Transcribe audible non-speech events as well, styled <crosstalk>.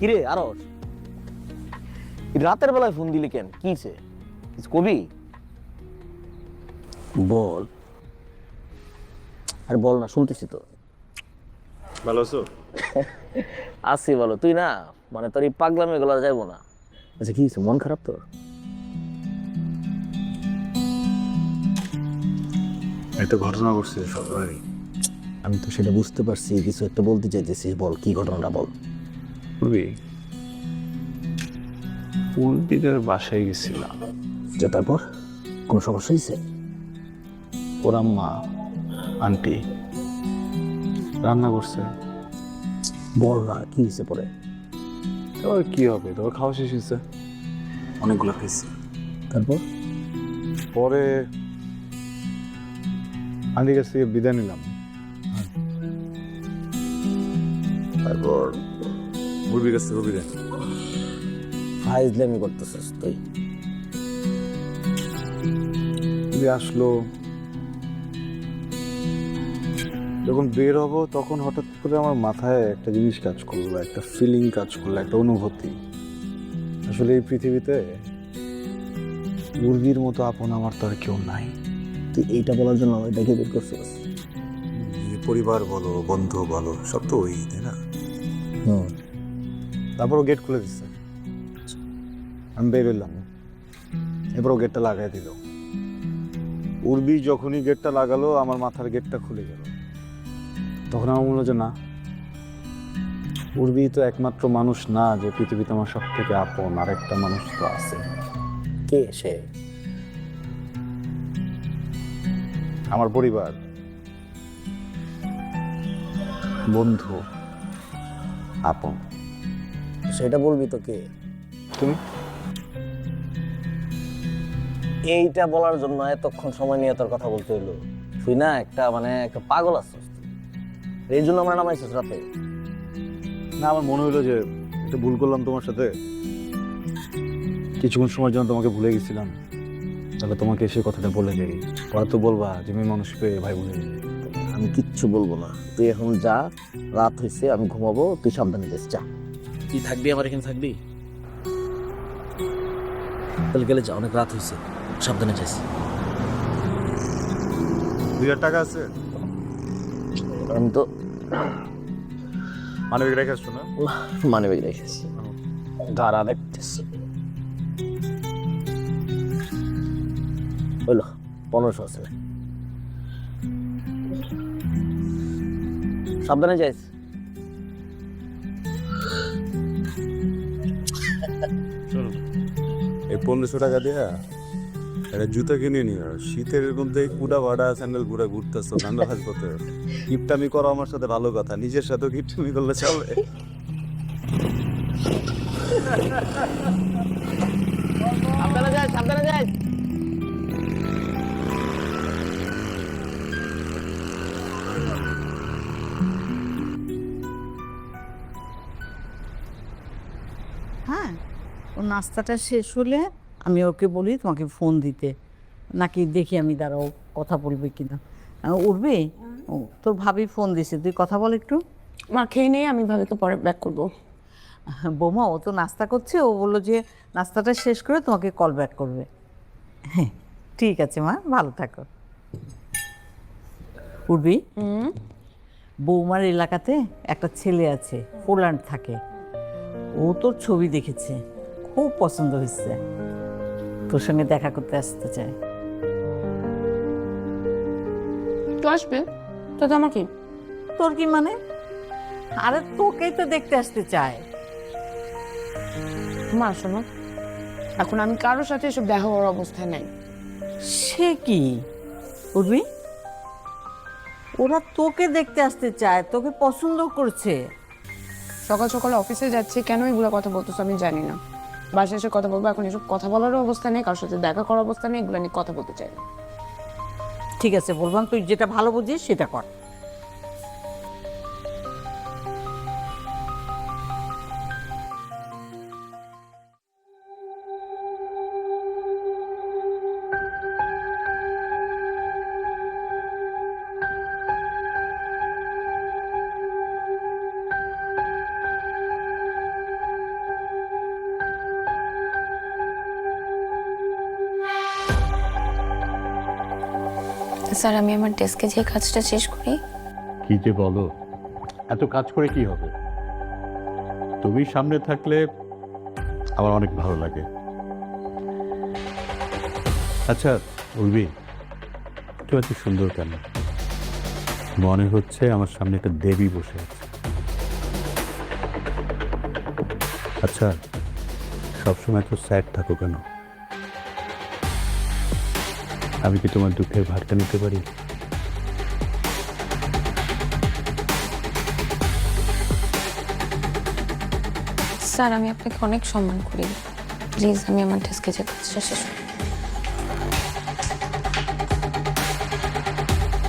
কিরে আরস রাতের বেলায় ফোন দিলি কেন? কিছে কিছু কবি? বল। আরে বল না শুনতেছি তো। ভালো আছো? <laughs> আসি বলো তুই না মানে তোর এই পাগলামে গলা যাব না। আচ্ছা কি মন খারাপ তোর? একটা ঘটনা ঘটছে সকালে আমি তো সেটা বুঝতে পারছি কিছু একটা বলতে চাইতেছিস বল কি ঘটনাটা বল? পূর্বী পণ্ডিতের বাসায় গেছিলাম। যে তারপর? কোনো সমস্যা হয়েছে? ওর আম্মা আন্টি রান্না করছে। বল না কি হয়েছে পরে? এবার কি হবে? তোর খাওয়া শেষ হয়েছে? অনেকগুলো খাইছি তারপর? পরে আন্টির কাছ থেকে বিদায় নিলাম। তারপর মুরবির কাছ থেকে বিদায় ফাইজলামি করতেছিস তুই। আসলো। যখন বের হব তখন হঠাৎ করে আমার মাথায় একটা জিনিস কাজ করল একটা ফিলিং কাজ করল একটা অনুভূতি। আসলে এই পৃথিবীতে মুরগির মতো আপন আমার তো আর কেউ নাই। তুই এইটা বলার জন্য ডেকে বের করছিস? পরিবার বলো বন্ধু বলো সব তো ওই তাই না? হুম। তারপর ও গেট খুলে দিচ্ছে আমি বের হইলাম। এবার ও গেটটা লাগাই দিল। উর্বি যখনই গেটটা লাগালো, আমার মাথার গেটটা খুলে গেল। তখন আমার মনে যে, না, উর্বি তো একমাত্র মানুষ না যে পৃথিবীতে আমার সব থেকে আপন। আরেকটা মানুষ তো আছে। কে সে? আমার পরিবার। বন্ধু। আপন। সেটা বলবি তো কে? তুমি? এইটা বলার জন্য এতক্ষণ সময় নিয়ে তোর কথা বলতে হইল। তুই না একটা মানে একটা পাগল তুই। এই জন্য আমরা নামাইছিস রাতে। না আমার মনে হইল যে একটু ভুল করলাম তোমার সাথে। কিছুক্ষণ সময়ের জন্য তোমাকে ভুলে গেছিলাম। তাহলে তোমাকে এসে কথাটা বলে যাই পরে তো বলবা যে মেয়ে মানুষ পেয়ে ভাই বলে আমি কিচ্ছু বলব না। তুই এখন যা রাত হয়েছে আমি ঘুমাবো তুই সাবধানে যাস যা। তুই থাকবি? আমার এখানে থাকবি? তাহলে গেলে যা অনেক রাত হয়েছে সাবধানে যাস দুই হাজার টাকা আছে? আমি তো মানে রেখে আসছো না? মানে বেগ রেখেছি ধারা দেখতেছি। হইল পনেরোশো আছে। সাবধানে যাইস। পনেরোশো টাকা দেয়া একটা জুতা কিনে নিও শীতের মধ্যে কুড়া ভাড়া স্যান্ডেল ঘুরা ঘুরতেছো ঠান্ডা হাসপাতে গিফটামি করো আমার সাথে ভালো কথা। নিজের সাথেও গিফটামি করলে চলে সাবধানে সাবধানে হ্যাঁ। ও নাস্তাটা শেষ হলে আমি ওকে বলি তোমাকে ফোন দিতে। নাকি দেখি আমি দাঁড়াও কথা বলবে কিনা। উঠবে? ও তোর ভাবি ফোন দিছে তুই কথা বল একটু। মা খেয়ে নেই আমি ভাবিকে পরে ব্যাক করব। <laughs> বৌমা ও তো নাস্তা করছে ও বলল যে নাস্তাটা শেষ করে তোমাকে কল ব্যাক করবে। হ্যাঁ ঠিক আছে মা ভালো থাকো। উঠবি? বৌমার এলাকাতে একটা ছেলে আছে পোল্যান্ড থাকে। ও তোর ছবি দেখেছে। খুব পছন্দ হয়েছে। তোর সঙ্গে দেখা করতে আসতে চায় তো আসবে। তো তো আমার কি? তোর কি মানে? আরে তোকেই তো দেখতে আসতে চায়। মা শোনো। এখন আমি কারোর সাথে এসব দেখা হওয়ার অবস্থায় নাই। সে কি? উর্মি ওরা তোকে দেখতে আসতে চায় তোকে পছন্দ করছে। সকাল সকাল অফিসে যাচ্ছে কেন এগুলো কথা বলতেছো আমি জানি না। বাসায় এসে কথা বলব, এখন এসব কথা বলারও অবস্থা নেই, কারোর সাথে দেখা করার অবস্থা নেই, এগুলো নিয়ে কথা বলতে চাই ঠিক আছে বলবান তুই যেটা ভালো বুঝিস সেটা কর। স্যার, আমি আমার ডেস্কে যে কাজটা শেষ করি। কি যে বলো? এত কাজ করে কি হবে? তুমি সামনে থাকলে আমার অনেক ভালো লাগে। আচ্ছা উর্বি তুমি এত সুন্দর কেন? মনে হচ্ছে আমার সামনে একটা দেবী বসে আছে। আচ্ছা সবসময় তো স্যাড থাকো কেন? আমি কি তোমার দুঃখের ভারটা নিতে পারি? স্যার, আমি আপনাকে অনেক সম্মান করি। প্লিজ, আমি আমার ডেস্কে যে কাজটা শেষ